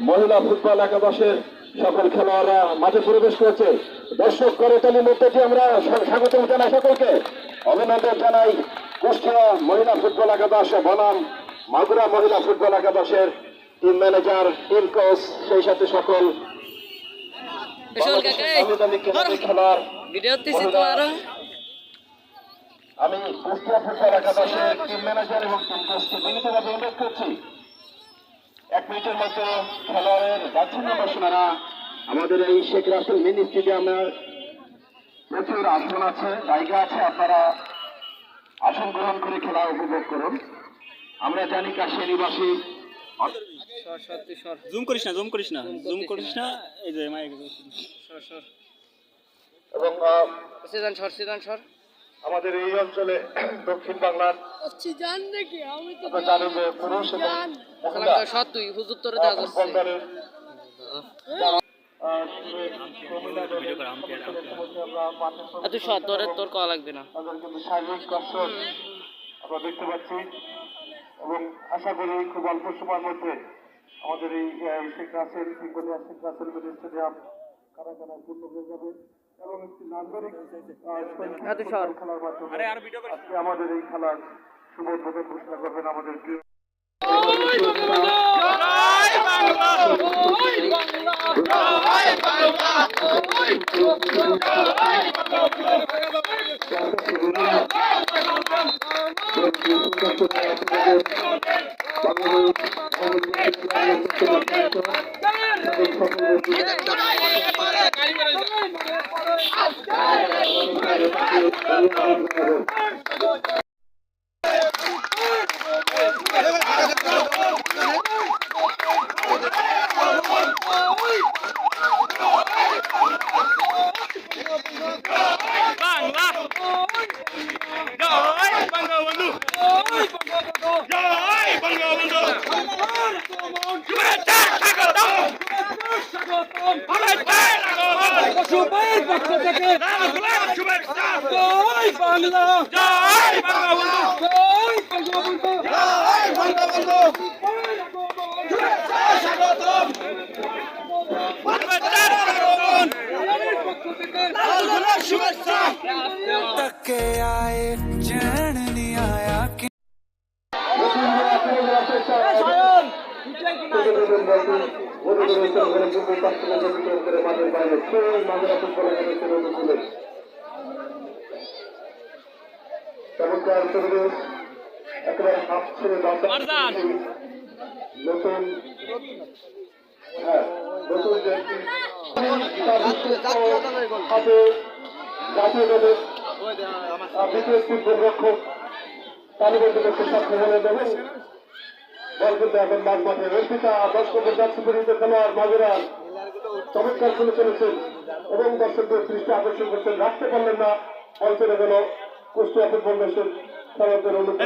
মহিলা ফুটবল একাদশের সকল খেলোয়াড়রা মাঠে প্রবেশ করেছে। দর্শক করে তালির মধ্যে আমরা স্বা- স্বাগতম জানাই সকলকে। অভিনন্দন জানাই কুষ্টিয়া মহিলা ফুটবল একাদশ বনাম মাগুরা মহিলা ফুটবল একাদশের টিম ম্যানেজার টিম কোচ সেই সাথে সকল আমি কুষ্টিয়া ফুটবল একাদশের টিম ম্যানেজার এবং টিম কোচকে বিনীতভাবে অনুরোধ করছি। এক মিনিটের মতো খেলোয়াড়ের যাচ্ছেন ঘোষণারা আমাদের এই শেখ রাসেল মিনি স্টেডিয়ামে প্রচুর আসন আছে জায়গা আছে আপনারা আসন গ্রহণ করে খেলা উপভোগ করুন। আমরা জানি কাশিয়া নিবাসী। সর সর জুম করিস না জুম করিস না জুম করিস না। এই যে মাইক। সর সর। এবং সর সিদান সর। আমাদের এই অঞ্চলে দক্ষিণ বাংলার জানেন যে পুরুষ তুই হুজুর তোরে কল লাগবে না। তাদের কিন্তু শারীরিক কসরত আমরা দেখতে পাচ্ছি। এবং আশা করি খুব অল্প সময়ের মধ্যে আমাদের এই শেখ রাসেল শেখ রাসেল স্টেডিয়াম কারা কারা পূর্ণ হয়ে যাবে। এবং একটি সর। খেলার মাধ্যমে আরে আর ভিডিও করিস আজকে আমাদের এই খেলার শুভ উদ্বোধন ঘোষণা করবেন আমাদের প্রিয় বাংলা জয় বঙ্গবন্ধু জয় বঙ্গবন্ধু শুভেচ্ছা স্বাগতম শুভেচ্ছা স্বাগতম সুবের পক্ষ থেকে জয় বাংলা জয় বাংলা বন্ধু জয় বাংলা বন্ধু জয় বাংলা বন্ধু স্বাগতম শুভেচ্ছা কে আয়ে জান নি আয়া কি সায়ন চমৎকার পরিবেশ একেবারে নতুন হ্যাঁ নতুন হাতে জাতীয় দলের একটি গোলরক্ষক তালিবানকে দেখতে সক্ষম দেবেন বল কিন্তু এখন মাঝ মাঠে রঞ্জিতা দর্শকের যাচ্ছে পরিচিত খেলোয়াড় মাজেরাল চমৎকার খেলে চলেছেন এবং দর্শকদের দৃষ্টি আকর্ষণ করছেন। রাখতে পারলেন না বল চলে গেল কুষ্টিয়া ফুটবল দেশের খেলোয়াড়দের অনুকূলে।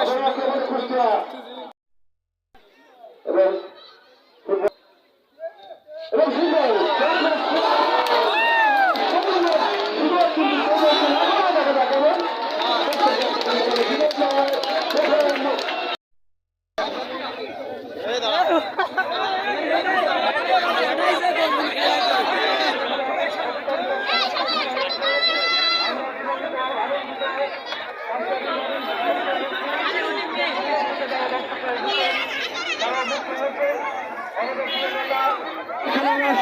আবার কুষ্টিয়া। এবং ফুটবল এবং সুন্দর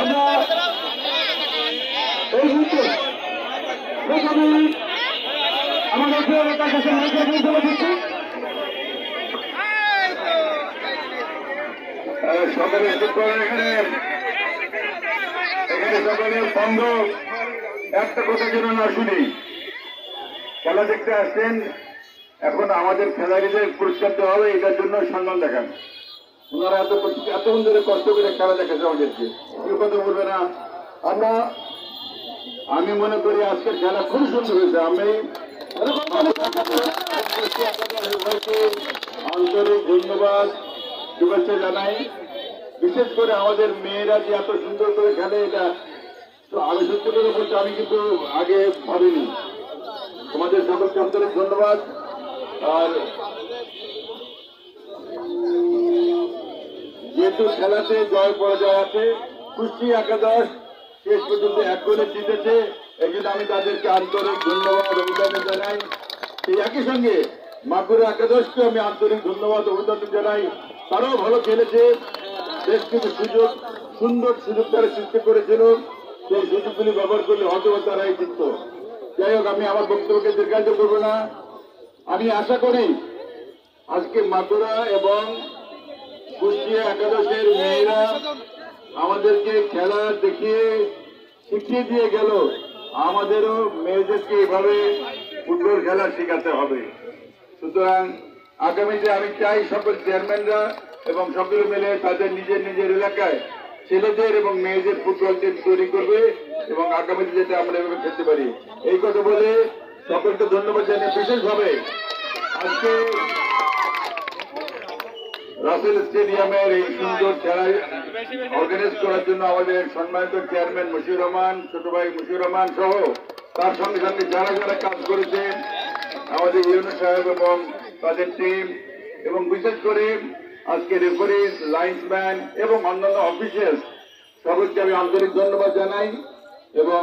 আমরা এই মুহূর্তে আমাদের প্রিয় নেতার কাছে মাইক্রোফোন তুলে দিচ্ছি সকলে এখানে এখানে সকলে বন্ধ, একটা কথা যেন না শুনি। খেলা দেখতে আসছেন এখন আমাদের খেলাড়িদের পুরস্কার দেওয়া হবে, এটার জন্য সম্মান দেখান। ওনারা এত এতক্ষণ ধরে কষ্ট করে খেলা দেখেছে আমাদেরকে। কেউ কথা বলবে না। আমরা আমি মনে করি আজকের খেলা খুব সুন্দর হয়েছে। আমি আন্তরিক ধন্যবাদ, শুভেচ্ছা জানাই। বিশেষ করে আমাদের মেয়েরা যে এত সুন্দর করে খেলে, এটা তো আমি সত্যি করে বলছি আমি কিন্তু আগে ভাবিনি। তোমাদের সকলকে আন্তরিক ধন্যবাদ। আর যেহেতু খেলাতে জয় পরাজয় আছে কুস্তি একাদশ শেষ পর্যন্ত এক করে জিতেছে। এই জন্য আমি তাদেরকে আন্তরিক ধন্যবাদ, অভিনন্দন জানাই। সেই একই সঙ্গে মাগুরা একাদশকে আমি আন্তরিক ধন্যবাদ, অভিনন্দন জানাই। তারাও ভালো খেলেছে। বেশ কিছু সুযোগ, সুন্দর সুযোগ তারা সৃষ্টি করেছিল। সেই সুযোগগুলি ব্যবহার করলে হয়তো তারাই জিতত। যাই হোক, আমি আমার বক্তব্যকে দীর্ঘায়িত করব না। আমি আশা করি আজকে মাগুরা এবং কুষ্টিয়া একাদশের মেয়েরা আমাদেরকে খেলা দেখিয়ে শিখিয়ে দিয়ে গেল। আমাদেরও মেয়েদেরকে এভাবে ফুটবল খেলা শেখাতে হবে। সুতরাং আগামীতে আমি চাই সকল চেয়ারম্যানরা এবং সকলে মিলে তাদের নিজের নিজের এলাকায় ছেলেদের এবং মেয়েদের ফুটবল টিম তৈরি করবে এবং আগামীতে যেটা আমরা এভাবে খেলতে পারি। এই কথা বলে সকলকে ধন্যবাদ জানিয়ে বিশেষভাবে আজকে রাসেল স্টেডিয়ামের এই সুন্দর খেলা অর্গানাইজ করার জন্য আমাদের সম্মানিত চেয়ারম্যান মুশিউর রহমান, ছোট ভাই মুশিউর রহমান সহ তার সঙ্গে সঙ্গে যারা যারা কাজ করেছেন, আমাদের ইউনো সাহেব এবং তাদের টিম এবং বিশেষ করে আজকে রেফারিজ লাইন্সম্যান এবং অন্যান্য অফিসিয়ালস সকলকে আমি আন্তরিক ধন্যবাদ জানাই এবং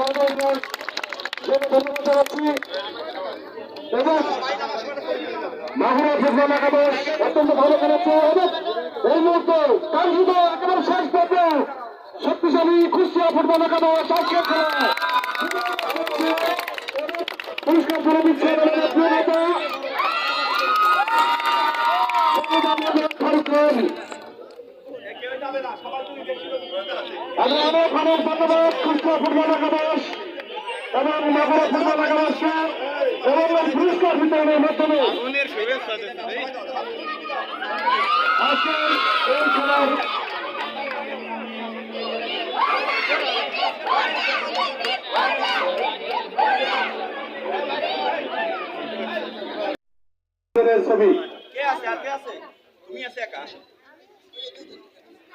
ধন্যবাদ জানাচ্ছি এবং একাদশ অত্যন্ত ভালো খেলেছে এবং এই মুহূর্তে কাঙ্ক্ষিত একেবারে শেষ পর্বে শক্তিশালী খুশিয়া ফুটবল একাদশ আজকের খেলায় পুরস্কার তুলে দিচ্ছে আমাদের প্রিয় নেতা ফারুকুল। আমি অনেক অনেক ধন্যবাদ কুষ্টিয়া ফুটবল একাদশ এবং মাগুরা ফুটবল একাদশকে এবং পুরস্কার বিতরণের মাধ্যমে আজকে এই খেলার ছবি কে আছে? আর কে আছে? তুমি আছে একা?